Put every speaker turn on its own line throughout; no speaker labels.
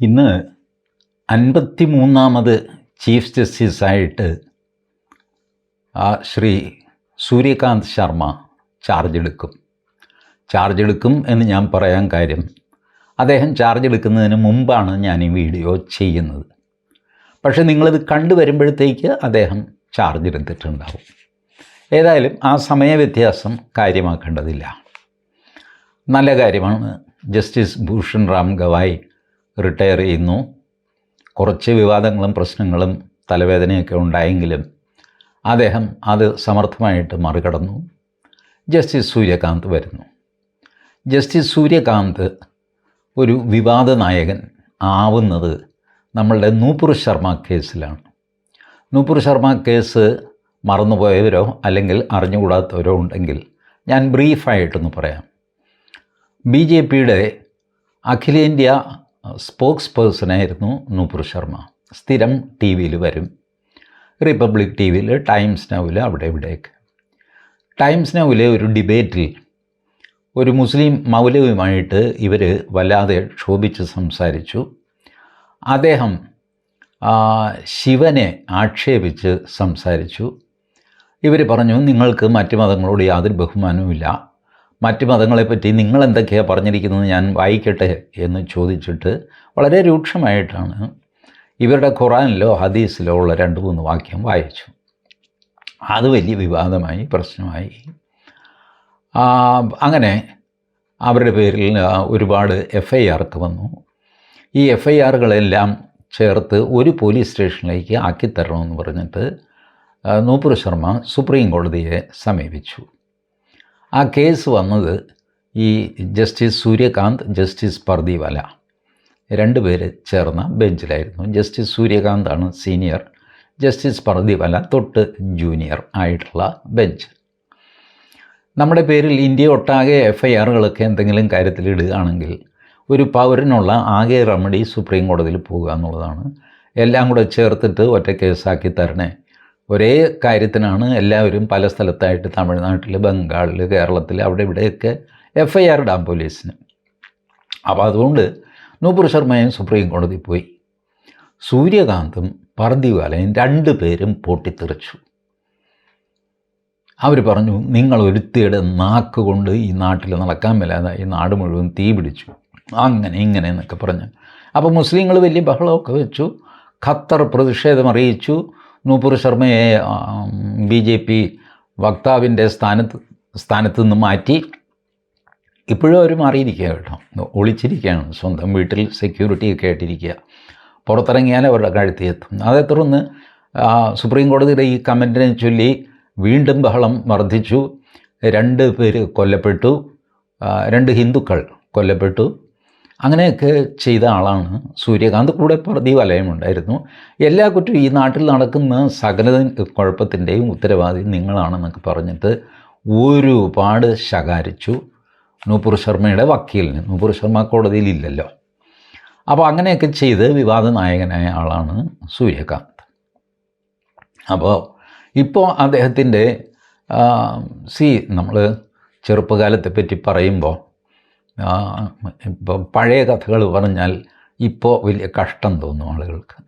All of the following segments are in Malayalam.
ഇന്ന് അൻപത്തി മൂന്നാമത് ചീഫ് ജസ്റ്റിസായിട്ട് ശ്രീ സൂര്യകാന്ത് ശർമ്മ ചാർജ് എടുക്കും ചാർജ് എടുക്കും എന്ന് ഞാൻ പറയാൻ കാര്യം അദ്ദേഹം ചാർജ് എടുക്കുന്നതിന് മുമ്പാണ് ഞാൻ ഈ വീഡിയോ ചെയ്യുന്നത്. പക്ഷേ നിങ്ങളിത് കണ്ടു വരുമ്പോഴത്തേക്ക് അദ്ദേഹം ചാർജ് എടുത്തിട്ടുണ്ടാവും ഏതായാലും ആ സമയ വ്യത്യാസം കാര്യമാക്കേണ്ടതില്ല. നല്ല കാര്യമാണ് ജസ്റ്റിസ് ഭൂഷൺ റാം ഗവായ് റിട്ടയർ ചെയ്യുന്നു. കുറച്ച് വിവാദങ്ങളും പ്രശ്നങ്ങളും തലവേദനയൊക്കെ ഉണ്ടായെങ്കിലും അദ്ദേഹം അത് സമർത്ഥമായിട്ട് മറികടന്നു. ജസ്റ്റിസ് സൂര്യകാന്ത് വരുന്നു. ജസ്റ്റിസ് സൂര്യകാന്ത് ഒരു വിവാദ നായകൻ ആവുന്നത് നമ്മളുടെ നൂപുർ ശർമ്മ കേസിലാണ്. നൂപുർ ശർമ്മ കേസ് മറന്നുപോയവരോ അല്ലെങ്കിൽ അറിഞ്ഞുകൂടാത്തവരോ ഉണ്ടെങ്കിൽ ഞാൻ ബ്രീഫായിട്ടൊന്ന് പറയാം. ബി ജെ പിയുടെ അഖിലേന്ത്യാ സ്പോക്സ് പേഴ്സണായിരുന്നു നൂപുർ ശർമ്മ. സ്ഥിരം ടി വിയിൽ വരും. റിപ്പബ്ലിക് ടി വിയിൽ ടൈംസ് നൗവിൽ അവിടെ ഇവിടെയൊക്കെ. ടൈംസ് നൗവിലെ ഒരു ഡിബേറ്റിൽ ഒരു മുസ്ലിം മൗലവിയുമായിട്ട് ഇവർ വല്ലാതെ ക്ഷോഭിച്ച് സംസാരിച്ചു. അദ്ദേഹം ശിവനെ ആക്ഷേപിച്ച് സംസാരിച്ചു. ഇവർ പറഞ്ഞു നിങ്ങൾക്ക് മറ്റ് മതങ്ങളോട് യാതൊരു ബഹുമാനവുമില്ല. മറ്റ് മതങ്ങളെപ്പറ്റി നിങ്ങൾ എന്തൊക്കെയാണ് പറഞ്ഞിരിക്കുന്നത് ഞാൻ വായിക്കട്ടെ എന്ന് ചോദിച്ചിട്ട് വളരെ രൂക്ഷമായിട്ടാണ് ഇവരുടെ ഖുറാനിലോ ഹദീസിലോ ഉള്ള രണ്ട് മൂന്ന് വാക്യം വായിച്ചു. അത് വലിയ വിവാദമായി പ്രശ്നമായി. അങ്ങനെ അവരുടെ പേരിൽ ഒരുപാട് എഫ് ഐ ആർക്ക് വന്നു. ഈ എഫ് ഐ ആറുകളെല്ലാം ചേർത്ത് ഒരു പോലീസ് സ്റ്റേഷനിലേക്ക് ആക്കിത്തരണമെന്ന് പറഞ്ഞിട്ട് നൂപുർ ശർമ്മ സുപ്രീം കോടതിയെ സമീപിച്ചു. ആ കേസ് വന്നത് ഈ ജസ്റ്റിസ് സൂര്യകാന്ത് ജസ്റ്റിസ് പർദീവല രണ്ട് പേര് ചേർന്ന ബെഞ്ചിലായിരുന്നു. ജസ്റ്റിസ് സൂര്യകാന്താണ് സീനിയർ ജസ്റ്റിസ് പർദീവല തൊട്ട് ജൂനിയർ ആയിട്ടുള്ള ബെഞ്ച്. നമ്മുടെ പേരിൽ ഇന്ത്യ ഒട്ടാകെ എഫ് ഐ ആറുകളൊക്കെ എന്തെങ്കിലും കാര്യത്തിൽ ഇടുകയാണെങ്കിൽ ഒരു പൗരനുള്ള ആകെ റെമഡി സുപ്രീം കോടതിയിൽ പോകുക എന്നുള്ളതാണ്. എല്ലാം കൂടെ ചേർത്തിട്ട് ഒറ്റ കേസാക്കി തരണേ. ഒരേ കാര്യത്തിനാണ് എല്ലാവരും പല സ്ഥലത്തായിട്ട് തമിഴ്നാട്ടിൽ ബംഗാളിൽ കേരളത്തിൽ അവിടെ ഇവിടെയൊക്കെ എഫ് ഐ ആർ ഇടാം പോലീസിന്. അപ്പോൾ അതുകൊണ്ട് നൂപുർ ശർമ്മയും സുപ്രീം കോടതി പോയി. സൂര്യകാന്തും പർദിവാലയും രണ്ട് പേരും പൊട്ടിത്തെറിച്ചു. അവർ പറഞ്ഞു നിങ്ങൾ ഒരുത്തിയുടെ നാക്ക് കൊണ്ട് ഈ നാട്ടിൽ നടക്കാൻ മേലാതെ ഈ നാട് മുഴുവൻ തീ പിടിച്ചു. അങ്ങനെ ഇങ്ങനെ എന്നൊക്കെ പറഞ്ഞു. അപ്പോൾ മുസ്ലിങ്ങൾ വലിയ ബഹളമൊക്കെ വെച്ചു. ഖത്തർ പ്രതിഷേധം അറിയിച്ചു. നൂപുർ ശർമ്മയെ ബി ജെ പി വക്താവിന്റെ സ്ഥാനത്ത് സ്ഥാനത്ത് നിന്ന് മാറ്റി. ഇപ്പോഴും അവർ മാറിയിരിക്കുക കേട്ടോ. ഒളിച്ചിരിക്കുകയാണ്. സ്വന്തം വീട്ടിൽ സെക്യൂരിറ്റി ഒക്കെ ആയിട്ടിരിക്കുക. പുറത്തിറങ്ങിയാൽ അവരുടെ കഴുത്തി എത്തും അതേ തുടർന്ന് സുപ്രീം കോടതിയുടെ ഈ കമന്റിനെ ചൊല്ലി വീണ്ടും ബഹളം വർദ്ധിച്ചു. രണ്ട് പേര് കൊല്ലപ്പെട്ടു. രണ്ട് ഹിന്ദുക്കൾ കൊല്ലപ്പെട്ടു. അങ്ങനെയൊക്കെ ചെയ്ത ആളാണ് സൂര്യകാന്ത്. കൂടെ പ്രതി വലയമുണ്ടായിരുന്നു എല്ലാ കുറ്റവും ഈ നാട്ടിൽ നടക്കുന്ന സകല കുഴപ്പത്തിന്റെയും ഉത്തരവാദി നിങ്ങളാണെന്നൊക്കെ പറഞ്ഞിട്ട് ഒരുപാട് ശകാരിച്ചു. നൂപുർ ശർമ്മയുടെ വക്കീലിന്. നൂപുർ ശർമ്മ കോടതിയിലില്ലല്ലോ അപ്പോൾ അങ്ങനെയൊക്കെ ചെയ്ത് വിവാദ നായകനായ ആളാണ് സൂര്യകാന്ത്. അപ്പോൾ ഇപ്പോൾ അദ്ദേഹത്തിന്റെ സി നമ്മൾ ചെറുപ്പകാലത്തെ പറ്റി പറയുമ്പോൾ ഇപ്പോൾ പഴയ കഥകൾ പറഞ്ഞാൽ ഇപ്പോൾ വലിയ കഷ്ടം തോന്നും ആളുകൾക്ക്.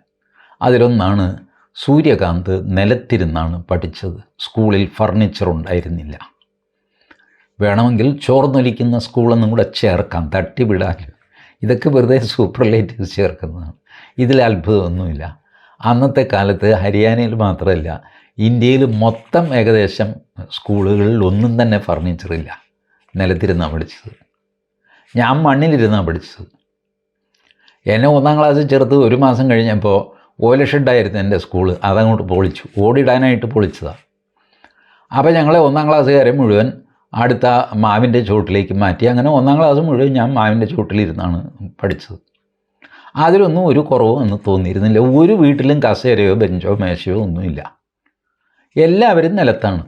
അതിലൊന്നാണ് സൂര്യകാന്ത് നിലത്തിരുന്നാണ് പഠിച്ചത്. സ്കൂളിൽ ഫർണിച്ചർ ഉണ്ടായിരുന്നില്ല. വേണമെങ്കിൽ ചോർന്നൊലിക്കുന്ന സ്കൂളൊന്നും കൂടെ ചേർക്കാം തട്ടിവിടാൻ. ഇതൊക്കെ വെറുതെ സൂപ്പർലേറ്റീവ്സ് ചേർക്കുന്നതാണ്. ഇതിൽ അത്ഭുതമൊന്നുമില്ല. അന്നത്തെ കാലത്ത് ഹരിയാനയിൽ മാത്രമല്ല ഇന്ത്യയിൽ മൊത്തം ഏകദേശം സ്കൂളുകളിൽ ഒന്നും തന്നെ ഫർണിച്ചറില്ല നിലത്തിരുന്നാണ് പഠിച്ചത്. ഞാൻ മണ്ണിലിരുന്നാണ് പഠിച്ചത്. എന്നെ ഒന്നാം ക്ലാസ്സിൽ ചേർത്ത് ഒരു മാസം കഴിഞ്ഞപ്പോൾ ഓല ഷെഡായിരുന്നു എന്റെ സ്കൂൾ അതങ്ങോട്ട് പൊളിച്ചു. ഓടിടാനായിട്ട് പൊളിച്ചതാണ് അപ്പോൾ ഞങ്ങളെ ഒന്നാം ക്ലാസ്സുകാരെ മുഴുവൻ അടുത്ത മാവിന്റെ ചുവട്ടിലേക്ക് മാറ്റി. അങ്ങനെ ഒന്നാം ക്ലാസ് മുഴുവൻ ഞാൻ മാവിന്റെ ചുവട്ടിലിരുന്നാണ് പഠിച്ചത്. അതിലൊന്നും ഒരു കുറവും എന്ന് തോന്നിയിരുന്നില്ല. ഒരു വീട്ടിലും കസേരയോ ബെഞ്ചോ മേശയോ ഒന്നുമില്ല. എല്ലാവരും നിലത്താണ്.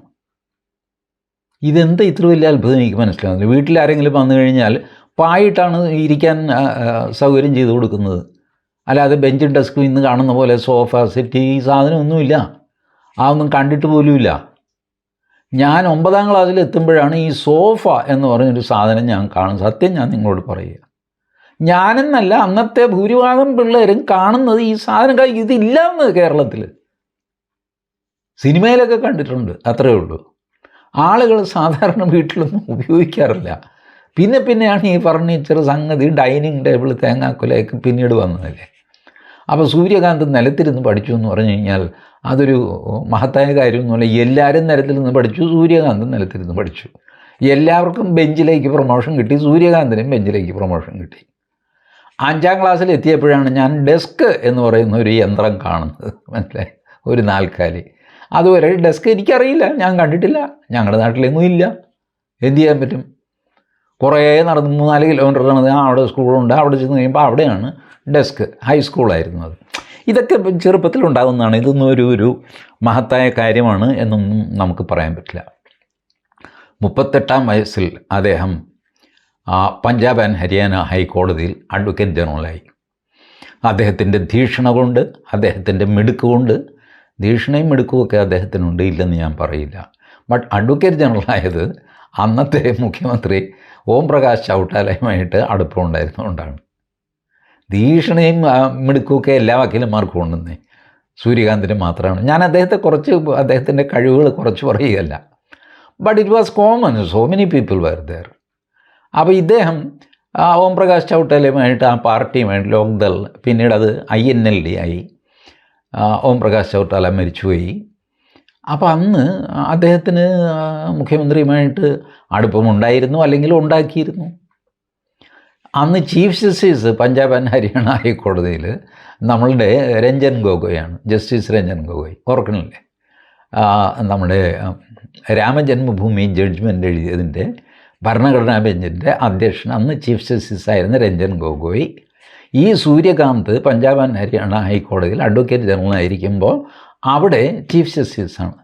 ഇതെന്താ ഇത്ര വലിയ അത്ഭുതം എനിക്ക് മനസ്സിലാകുന്നില്ല വീട്ടിൽ ആരെങ്കിലും വന്നു കഴിഞ്ഞാൽ പായിട്ടാണ് ഇരിക്കാൻ ആ, ആ, സൗകര്യം ചെയ്തു കൊടുക്കുന്നത്. അല്ലാതെ ബെഞ്ചും ഡെസ്കും ഇന്ന് കാണുന്ന പോലെ സോഫ സെറ്റ് ഈ സാധനമൊന്നുമില്ല ഒന്നും കണ്ടിട്ട് പോലുമില്ല. ഞാൻ ഒമ്പതാം ക്ലാസ്സിൽ എത്തുമ്പോഴാണ് ഈ സോഫ എന്ന് പറഞ്ഞൊരു സാധനം ഞാൻ കാണുന്നത്. സത്യം ഞാൻ നിങ്ങളോട് പറയുക. ഞാനെന്നല്ല അന്നത്തെ ഭൂരിഭാഗം പിള്ളേരും കാണുന്നത് ഈ സാധനം ഇതില്ല എന്ന് കേരളത്തിൽ സിനിമയിലൊക്കെ കണ്ടിട്ടുണ്ട് അത്രയേ ഉള്ളൂ. ആളുകൾ സാധാരണ വീട്ടിലൊന്നും ഉപയോഗിക്കാറില്ല. പിന്നെ പിന്നെയാണ് ഈ ഫർണിച്ചർ സംഗതി ഡൈനിങ് ടേബിൾ തേങ്ങാക്കുലയൊക്കെ പിന്നീട് വന്നതല്ലേ. അപ്പോൾ സൂര്യകാന്ത് നിലത്തിരുന്ന് പഠിച്ചു എന്ന് പറഞ്ഞു കഴിഞ്ഞാൽ അതൊരു മഹത്തായ കാര്യമൊന്നുമല്ല. എല്ലാവരും നിലത്തിരുന്ന് പഠിച്ചു സൂര്യകാന്ത് നിലത്തിരുന്ന് പഠിച്ചു. എല്ലാവർക്കും ബെഞ്ചിലേക്ക് പ്രൊമോഷൻ കിട്ടി സൂര്യകാന്തിനും ബെഞ്ചിലേക്ക് പ്രൊമോഷൻ കിട്ടി. അഞ്ചാം ക്ലാസ്സിൽ എത്തിയപ്പോഴാണ് ഞാൻ ഡെസ്ക് എന്ന് പറയുന്ന ഒരു യന്ത്രം കാണുന്നത്. മനസ്സിലായി? ഒരു നാൽക്കാലി. അതുവരെ ഡെസ്ക് എനിക്കറിയില്ല ഞാൻ കണ്ടിട്ടില്ല. ഞങ്ങളുടെ നാട്ടിലൊന്നും ഇല്ല. എന്ത് ചെയ്യാൻ പറ്റും? കുറേ നടന്ന് മൂന്നാൽ കിലോമീറ്റർ നടന്ന് അവിടെ സ്കൂളുണ്ട്. അവിടെ ചെന്ന് കഴിയുമ്പോൾ അവിടെയാണ് ഡെസ്ക് ഹൈസ്കൂളായിരുന്നു അത്. ഇതൊക്കെ ചെറുപ്പത്തിൽ ഉണ്ടാകുന്നതാണ് ഇതൊന്നും ഒരു ഒരു മഹത്തായ കാര്യമാണ് എന്നൊന്നും നമുക്ക് പറയാൻ പറ്റില്ല. മുപ്പത്തെട്ടാം വയസ്സിൽ അദ്ദേഹം പഞ്ചാബ് ആൻഡ് ഹരിയാന ഹൈക്കോടതിയിൽ അഡ്വക്കേറ്റ് ജനറലായി അദ്ദേഹത്തിന്റെ ധീഷണ കൊണ്ട് അദ്ദേഹത്തിന്റെ മിടുക്ക് കൊണ്ട് ധീഷണയും മിടുക്കുമൊക്കെ അദ്ദേഹത്തിനുണ്ട് ഇല്ലെന്ന് ഞാൻ പറയില്ല. ബട്ട് അഡ്വക്കേറ്റ് ജനറലായത് അന്നത്തെ മുഖ്യമന്ത്രി ഓം പ്രകാശ് ചൗട്ടാലയുമായിട്ട് അടുപ്പമുണ്ടായിരുന്നുകൊണ്ടാണ് ഭീഷണിയും മിടുക്കുമൊക്കെ എല്ലാ വക്കീലന്മാർക്കും ഉണ്ടെന്നേ. സൂര്യകാന്തിന് മാത്രമാണ്. ഞാൻ അദ്ദേഹത്തെ കുറച്ച് അദ്ദേഹത്തിന്റെ കഴിവുകൾ കുറച്ച് പറയുകയല്ല. But it was common so many people were there അപ്പോൾ ഇദ്ദേഹം ഓം പ്രകാശ് ചൗട്ടാലയുമായിട്ട് ആ പാർട്ടിയുമായിട്ട് ലോക്ദൾ പിന്നീട് അത് ഐ എൻ എൽ ഡി ആയി. ഓം പ്രകാശ് ചൗട്ടാല മരിച്ചുപോയി. അപ്പോൾ അന്ന് അദ്ദേഹത്തിന് മുഖ്യമന്ത്രിയുമായിട്ട് അടുപ്പമുണ്ടായിരുന്നു അല്ലെങ്കിൽ ഉണ്ടാക്കിയിരുന്നു. അന്ന് chief justice Punjab and Haryana ഹൈക്കോടതിയിൽ നമ്മളുടെ രഞ്ജൻ ഗൊഗോയാണ് ജസ്റ്റിസ് രഞ്ജൻ ഗൊഗോയ് ഓർക്കണില്ലേ? നമ്മുടെ രാമജന്മഭൂമി ജഡ്ജ്മെന്റ് എഴുതിയതിന്റെ ഭരണഘടനാ ബെഞ്ചിന്റെ അധ്യക്ഷൻ അന്ന് ചീഫ് ജസ്റ്റിസ് ആയിരുന്ന രഞ്ജൻ ഗൊഗോയ്. ഈ സൂര്യകാന്ത് പഞ്ചാബ് ആൻഡ് ഹരിയാണ ഹൈക്കോടതിയിൽ അഡ്വക്കേറ്റ് ജനറൽ ആയിരിക്കുമ്പോൾ അവിടെ ചീഫ് ജസ്റ്റിസാണ്.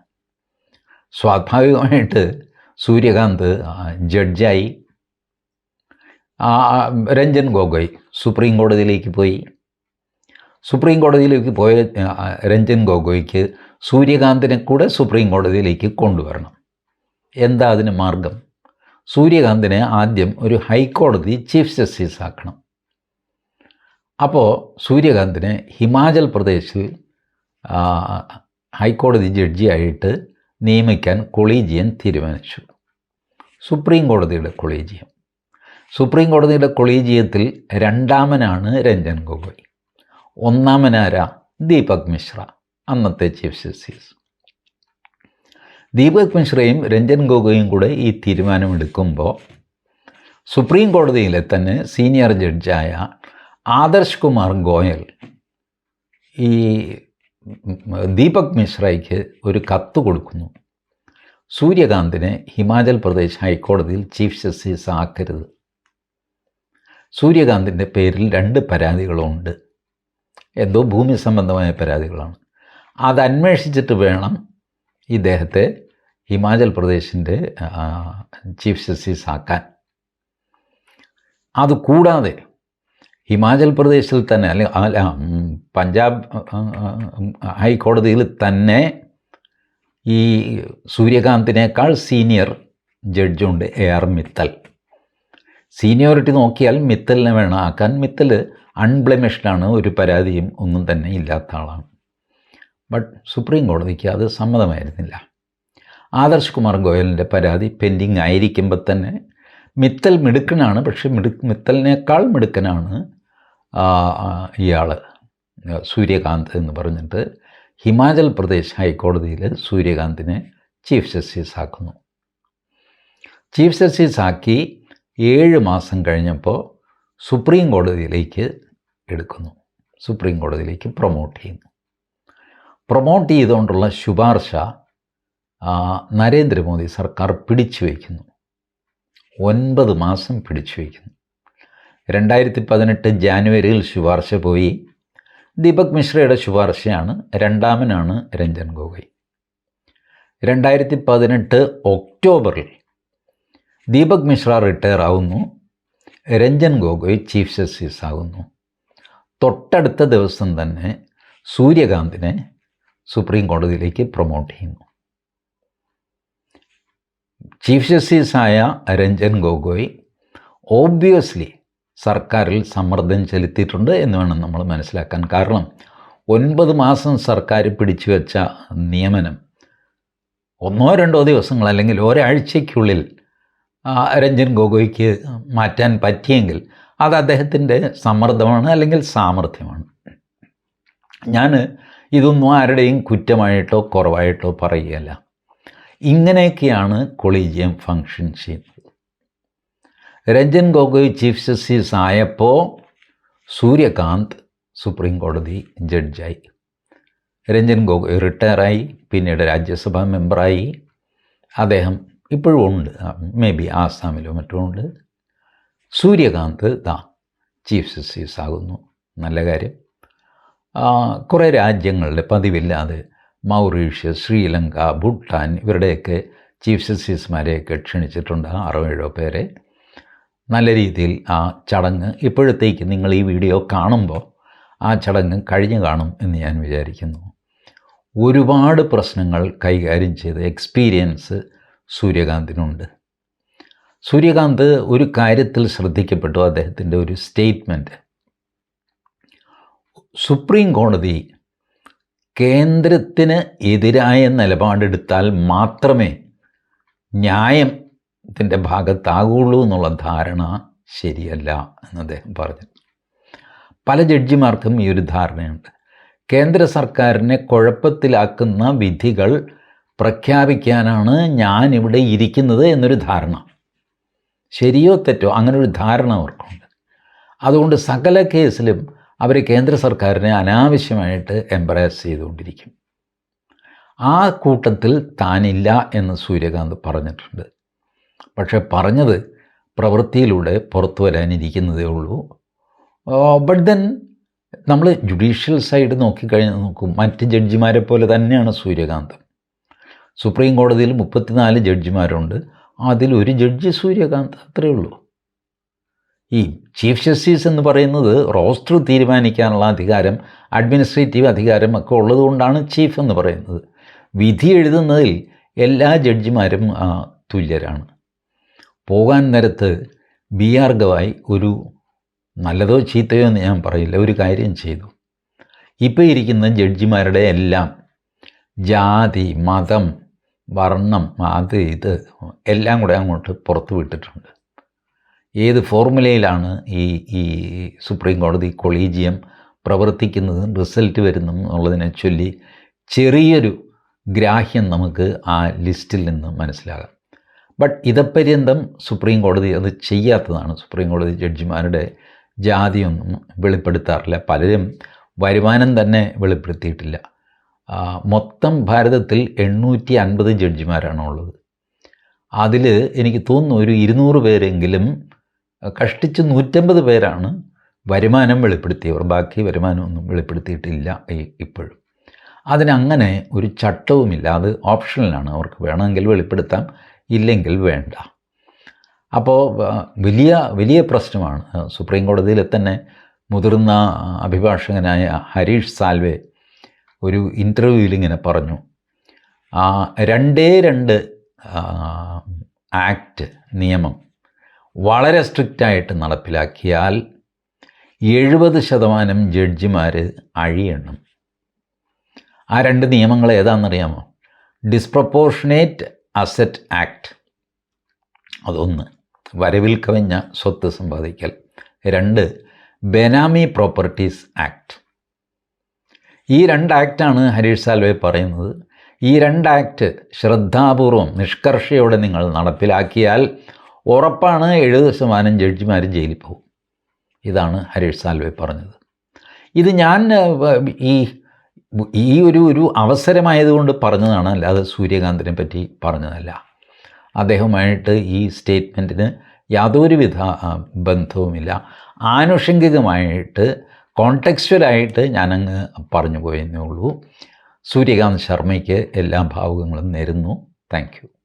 സ്വാഭാവികമായിട്ട് സൂര്യകാന്ത് ജഡ്ജായി. രഞ്ജൻ ഗൊഗോയ് സുപ്രീം കോടതിയിലേക്ക് പോയി. സുപ്രീം കോടതിയിലേക്ക് പോയ രഞ്ജൻ ഗൊഗോയ്ക്ക് സൂര്യകാന്തിനെ കൂടെ സുപ്രീം കോടതിയിലേക്ക് കൊണ്ടുവരണം. എന്താ അതിന് മാർഗം? സൂര്യകാന്തിനെ ആദ്യം ഒരു ഹൈക്കോടതി ചീഫ് ജസ്റ്റിസ് ആക്കണം അപ്പോൾ സൂര്യകാന്തിനെ ഹിമാചൽ പ്രദേശിൽ ഹൈക്കോടതി ജഡ്ജിയായിട്ട് നിയമിക്കാൻ കൊളീജിയം തീരുമാനിച്ചു. സുപ്രീം കോടതിയുടെ കൊളീജിയം. സുപ്രീം കോടതിയുടെ കൊളീജിയത്തിൽ രണ്ടാമനാണ് രഞ്ജൻ ഗൊഗോയ്. ഒന്നാമനാര ദീപക് മിശ്ര അന്നത്തെ ചീഫ് ജസ്റ്റിസ്. ദീപക് മിശ്രയും രഞ്ജൻ ഗൊഗോയും കൂടെ ഈ തീരുമാനമെടുക്കുമ്പോൾ സുപ്രീം കോടതിയിലെ തന്നെ സീനിയർ ജഡ്ജായ ആദർശ് കുമാർ ഗോയൽ ഈ ദീപക് മിശ്രയ്ക്ക് ഒരു കത്ത് കൊടുക്കുന്നു. സൂര്യകാന്തിനെ ഹിമാചൽ പ്രദേശ് ഹൈക്കോടതിയിൽ ചീഫ് ജസ്റ്റിസ് ആക്കരുത്. സൂര്യകാന്തിന്റെ പേരിൽ രണ്ട് പരാതികളുണ്ട്. എന്തോ ഭൂമി സംബന്ധമായ പരാതികളാണ്. അത് അന്വേഷിച്ചിട്ട് വേണം ഇദ്ദേഹത്തെ ഹിമാചൽ പ്രദേശിന്റെ ചീഫ് ജസ്റ്റിസ് ആക്കാൻ. അതുകൂടാതെ ഹിമാചൽ പ്രദേശിൽ തന്നെ അല്ലെങ്കിൽ അല്ല പഞ്ചാബ് ഹൈക്കോടതിയിൽ തന്നെ ഈ സൂര്യകാന്തിനേക്കാൾ സീനിയർ ജഡ്ജുണ്ട് എ ആർ മിത്തൽ. സീനിയോറിറ്റി നോക്കിയാൽ മിത്തലിനെ വേണം ആക്കാൻ. മിത്തൽ അൺബ്ലെമിഷ്ഡാണ് ഒരു പരാതിയും ഒന്നും തന്നെ ഇല്ലാത്ത ആളാണ്. ബട്ട് സുപ്രീം കോടതിക്ക് അത് സമ്മതമായിരുന്നില്ല. ആദർശ് കുമാർ ഗോയലിന്റെ പരാതി പെൻഡിങ് ആയിരിക്കുമ്പോൾ തന്നെ മിത്തൽ മിടുക്കനാണ് പക്ഷേ മിടു മിത്തലിനേക്കാൾ മിടുക്കനാണ് ഇയാൾ സൂര്യകാന്ത് എന്ന് പറഞ്ഞിട്ട് ഹിമാചൽ പ്രദേശ് ഹൈക്കോടതിയിൽ സൂര്യകാന്തിനെ ചീഫ് ജസ്റ്റിസ് ആക്കുന്നു. ചീഫ് ജസ്റ്റിസ് ആക്കി ഏഴ് മാസം കഴിഞ്ഞപ്പോൾ സുപ്രീം കോടതിയിലേക്ക് എടുക്കുന്നു. സുപ്രീം കോടതിയിലേക്ക് പ്രൊമോട്ട് ചെയ്യുന്നു. പ്രൊമോട്ട് ചെയ്തുകൊണ്ടുള്ള ശുപാർശ നരേന്ദ്രമോദി സർക്കാർ പിടിച്ചു വയ്ക്കുന്നു. ഒൻപത് മാസം പിടിച്ചു വയ്ക്കുന്നു. രണ്ടായിരത്തി പതിനെട്ട് ജാനുവരിയിൽ ശുപാർശ പോയി. ദീപക് മിശ്രയുടെ ശുപാർശയാണ് രണ്ടാമനാണ് രഞ്ജൻ ഗോഗോയ്. രണ്ടായിരത്തി പതിനെട്ട് ഒക്ടോബറിൽ ദീപക് മിശ്ര റിട്ടയർ ആവുന്നു. രഞ്ജൻ ഗോഗോയ് ചീഫ് ജസ്റ്റിസ് ആകുന്നു തൊട്ടടുത്ത ദിവസം തന്നെ സൂര്യകാന്തിനെ സുപ്രീം കോടതിയിലേക്ക് പ്രൊമോട്ട് ചെയ്യുന്നു. ചീഫ് ജസ്റ്റിസായ രഞ്ജൻ ഗോഗോയ് ഓബ്വിയസ്ലി സർക്കാരിൽ സമ്മർദ്ദം ചെലുത്തിയിട്ടുണ്ട് എന്ന് വേണം നമ്മൾ മനസ്സിലാക്കാൻ. കാരണം ഒൻപത് മാസം സർക്കാർ പിടിച്ചു വെച്ച നിയമനം ഒന്നോ രണ്ടോ ദിവസങ്ങൾ അല്ലെങ്കിൽ ഒരാഴ്ചയ്ക്കുള്ളിൽ രഞ്ജൻ ഗൊഗോയ്ക്ക് മാറ്റാൻ പറ്റിയെങ്കിൽ അത് അദ്ദേഹത്തിന്റെ സമ്മർദ്ദമാണ് അല്ലെങ്കിൽ സാമർഥ്യമാണ്. ഞാൻ ഇതൊന്നും ആരുടെയും കുറ്റമായിട്ടോ കുറവായിട്ടോ പറയുകയല്ല. ഇങ്ങനെയൊക്കെയാണ് കൊളീജിയം ഫങ്ഷൻ ചെയ്യുന്നത്. രഞ്ജൻ ഗൊഗോയ് ചീഫ് ജസ്റ്റിസ് ആയപ്പോൾ സൂര്യകാന്ത് സുപ്രീം കോടതി ജഡ്ജായി. രഞ്ജൻ ഗൊഗോയ് റിട്ടയറായി പിന്നീട് രാജ്യസഭാ മെമ്പറായി. അദ്ദേഹം ഇപ്പോഴും ഉണ്ട്. മേ ബി ആസാമിലോ മറ്റോ ഉണ്ട്. സൂര്യകാന്ത് ദാ ചീഫ് ജസ്റ്റിസ് ആകുന്നു. നല്ല കാര്യം. കുറേ രാജ്യങ്ങളുടെ പതിവില്ലാതെ മൗറീഷ്യസ് ശ്രീലങ്ക ഭൂട്ടാൻ ഇവരുടെയൊക്കെ ചീഫ് ജസ്റ്റിസുമാരെയൊക്കെ ക്ഷണിച്ചിട്ടുണ്ട് ആറോ ഏഴോ പേരെ. നല്ല രീതിയിൽ ആ ചടങ്ങ് ഇപ്പോഴത്തേക്ക് നിങ്ങൾ ഈ വീഡിയോ കാണുമ്പോൾ ആ ചടങ്ങ് കഴിഞ്ഞു കാണും എന്ന് ഞാൻ വിചാരിക്കുന്നു. ഒരുപാട് പ്രശ്നങ്ങൾ കൈകാര്യം ചെയ്ത എക്സ്പീരിയൻസ് സൂര്യകാന്തിനുണ്ട്. സൂര്യകാന്ത് ഒരു കാര്യത്തിൽ ശ്രദ്ധിക്കപ്പെട്ടു അദ്ദേഹത്തിന്റെ ഒരു സ്റ്റേറ്റ്മെന്റ്. സുപ്രീം കോടതി കേന്ദ്രത്തിന് എതിരായ നിലപാടെടുത്താൽ മാത്രമേ ന്യായത്തിന്റെ ഭാഗത്താകുള്ളൂ എന്നുള്ള ധാരണ ശരിയല്ല എന്ന് അദ്ദേഹം പറഞ്ഞു. പല ജഡ്ജിമാർക്കും ഈ ഒരു ധാരണയുണ്ട്. കേന്ദ്ര സർക്കാരിനെ കുഴപ്പത്തിലാക്കുന്ന വിധികൾ പ്രഖ്യാപിക്കാനാണ് ഞാൻ ഇവിടെ ഇരിക്കുന്നത് എന്നൊരു ധാരണ. ശരിയോ തെറ്റോ അങ്ങനൊരു ധാരണ അവർക്കുണ്ട്. അതുകൊണ്ട് സകല കേസിലും അവർ കേന്ദ്ര സർക്കാരിനെ അനാവശ്യമായിട്ട് എംബ്രാസ് ചെയ്തുകൊണ്ടിരിക്കും. ആ കൂട്ടത്തിൽ താനില്ല എന്ന് സൂര്യകാന്ത് പറഞ്ഞിട്ടുണ്ട്. പക്ഷെ പറഞ്ഞത് പ്രവൃത്തിയിലൂടെ പുറത്തു വരാനിരിക്കുന്നതേ ഉള്ളൂ. ബട്ട് ദെൻ നമ്മൾ ജുഡീഷ്യൽ സൈഡ് നോക്കിക്കഴിഞ്ഞാൽ നോക്കും മറ്റ് ജഡ്ജിമാരെ പോലെ തന്നെയാണ് സൂര്യകാന്ത്. സുപ്രീം കോടതിയിൽ മുപ്പത്തിനാല് ജഡ്ജിമാരുണ്ട്. അതിലൊരു ജഡ്ജി സൂര്യകാന്ത് അത്രയേ ഉള്ളൂ. ഈ ചീഫ് ജസ്റ്റിസ് എന്ന് പറയുന്നത് റോസ്റ്റർ തീരുമാനിക്കാനുള്ള അധികാരം അഡ്മിനിസ്ട്രേറ്റീവ് അധികാരം ഒക്കെ ഉള്ളതുകൊണ്ടാണ് ചീഫ് എന്ന് പറയുന്നത്. വിധി എഴുതുന്നതിൽ എല്ലാ ജഡ്ജിമാരും തുല്യരാണ്. പോകാൻ നേരത്ത് ബി ആർ ഗവായി ഒരു നല്ലതോ ചീത്തയോ എന്ന് ഞാൻ പറയില്ല ഒരു കാര്യം ചെയ്തു. ഇപ്പോൾ ഇരിക്കുന്ന ജഡ്ജിമാരുടെ എല്ലാം ജാതി മതം വർണം അത് ഇത് എല്ലാം കൂടെ അങ്ങോട്ട് പുറത്തു വിട്ടിട്ടുണ്ട്. ഏത് ഫോർമുലയിലാണ് ഈ ഈ സുപ്രീം കോടതി കൊളീജിയം പ്രവർത്തിക്കുന്നതും റിസൾട്ട് വരുന്നതും എന്നുള്ളതിനെ ചൊല്ലി ചെറിയൊരു ഗ്രാഹ്യം നമുക്ക് ആ ലിസ്റ്റിൽ നിന്ന് മനസ്സിലാകാം. ബട്ട് ഇതപര്യന്തം സുപ്രീം കോടതി അത് ചെയ്യാത്തതാണ്. സുപ്രീം കോടതി ജഡ്ജിമാരുടെ ജാതിയൊന്നും വെളിപ്പെടുത്താറില്ല. പലരും വരുമാനം തന്നെ വെളിപ്പെടുത്തിയിട്ടില്ല. മൊത്തം ഭാരതത്തിൽ എണ്ണൂറ്റി അൻപത് ജഡ്ജിമാരാണ് ഉള്ളത്. അതിൽ എനിക്ക് തോന്നുന്നു ഒരു ഇരുന്നൂറ് പേരെങ്കിലും കഷ്ടിച്ച് നൂറ്റമ്പത് പേരാണ് വരുമാനം വെളിപ്പെടുത്തിയവർ. ബാക്കി വരുമാനമൊന്നും വെളിപ്പെടുത്തിയിട്ടില്ല ഇപ്പോഴും. അതിനങ്ങനെ ഒരു ചട്ടവുമില്ല. അത് ഓപ്ഷണലാണ്. അവർക്ക് വേണമെങ്കിൽ വെളിപ്പെടുത്താം. ഇല്ലെങ്കിൽ വേണ്ട. അപ്പോൾ വലിയ വലിയ പ്രശ്നമാണ്. സുപ്രീം കോടതിയിലെ തന്നെ മുതിർന്ന അഭിഭാഷകനായ ഹരീഷ് സാൽവേ ഒരു ഇന്റർവ്യൂവിൽ ഇങ്ങനെ പറഞ്ഞു. രണ്ടേ രണ്ട് ആക്ട് നിയമം വളരെ സ്ട്രിക്റ്റായിട്ട് നടപ്പിലാക്കിയാൽ എഴുപത് ശതമാനം ജഡ്ജിമാർ അഴിയണം ആ രണ്ട് നിയമങ്ങൾ ഏതാണെന്നറിയാമോ? ഡിസ്പ്രപ്പോർഷനേറ്റ് അസറ്റ് ആക്ട് അതൊന്ന്. വരവിൽ കവിഞ്ഞ സ്വത്ത് സമ്പാദിക്കൽ. രണ്ട് ബെനാമി പ്രോപ്പർട്ടീസ് ആക്ട് ഈ രണ്ട് ആക്റ്റാണ് ഹരീഷ് സാൽവെ പറയുന്നത്. ഈ രണ്ട് ആക്ട് ശ്രദ്ധാപൂർവം നിഷ്കർഷയോടെ നിങ്ങൾ നടപ്പിലാക്കിയാൽ ഉറപ്പാണ് എഴുപത് ശതമാനം ജഡ്ജിമാർ ജയിലിൽ പോകും. ഇതാണ് ഹരീഷ് സാൽവെ പറഞ്ഞത്. ഇത് ഞാൻ ഈ ഈ ഒരു ഒരു അവസരമായതുകൊണ്ട് പറഞ്ഞതാണ് അല്ലാതെ സൂര്യകാന്തിനെ പറ്റി പറഞ്ഞതല്ല. അദ്ദേഹവുമായിട്ട് ഈ സ്റ്റേറ്റ്മെന്റിന് യാതൊരുവിധ ബന്ധവുമില്ല. ആനുഷംഗികമായിട്ട് കോണ്ടക്സ്വലായിട്ട് ഞാനങ്ങ് പറഞ്ഞു പോയെന്നേ ഉള്ളൂ. സൂര്യകാന്ത് ശർമ്മയ്ക്ക് എല്ലാ ഭാവുകങ്ങളും നേരുന്നു. താങ്ക്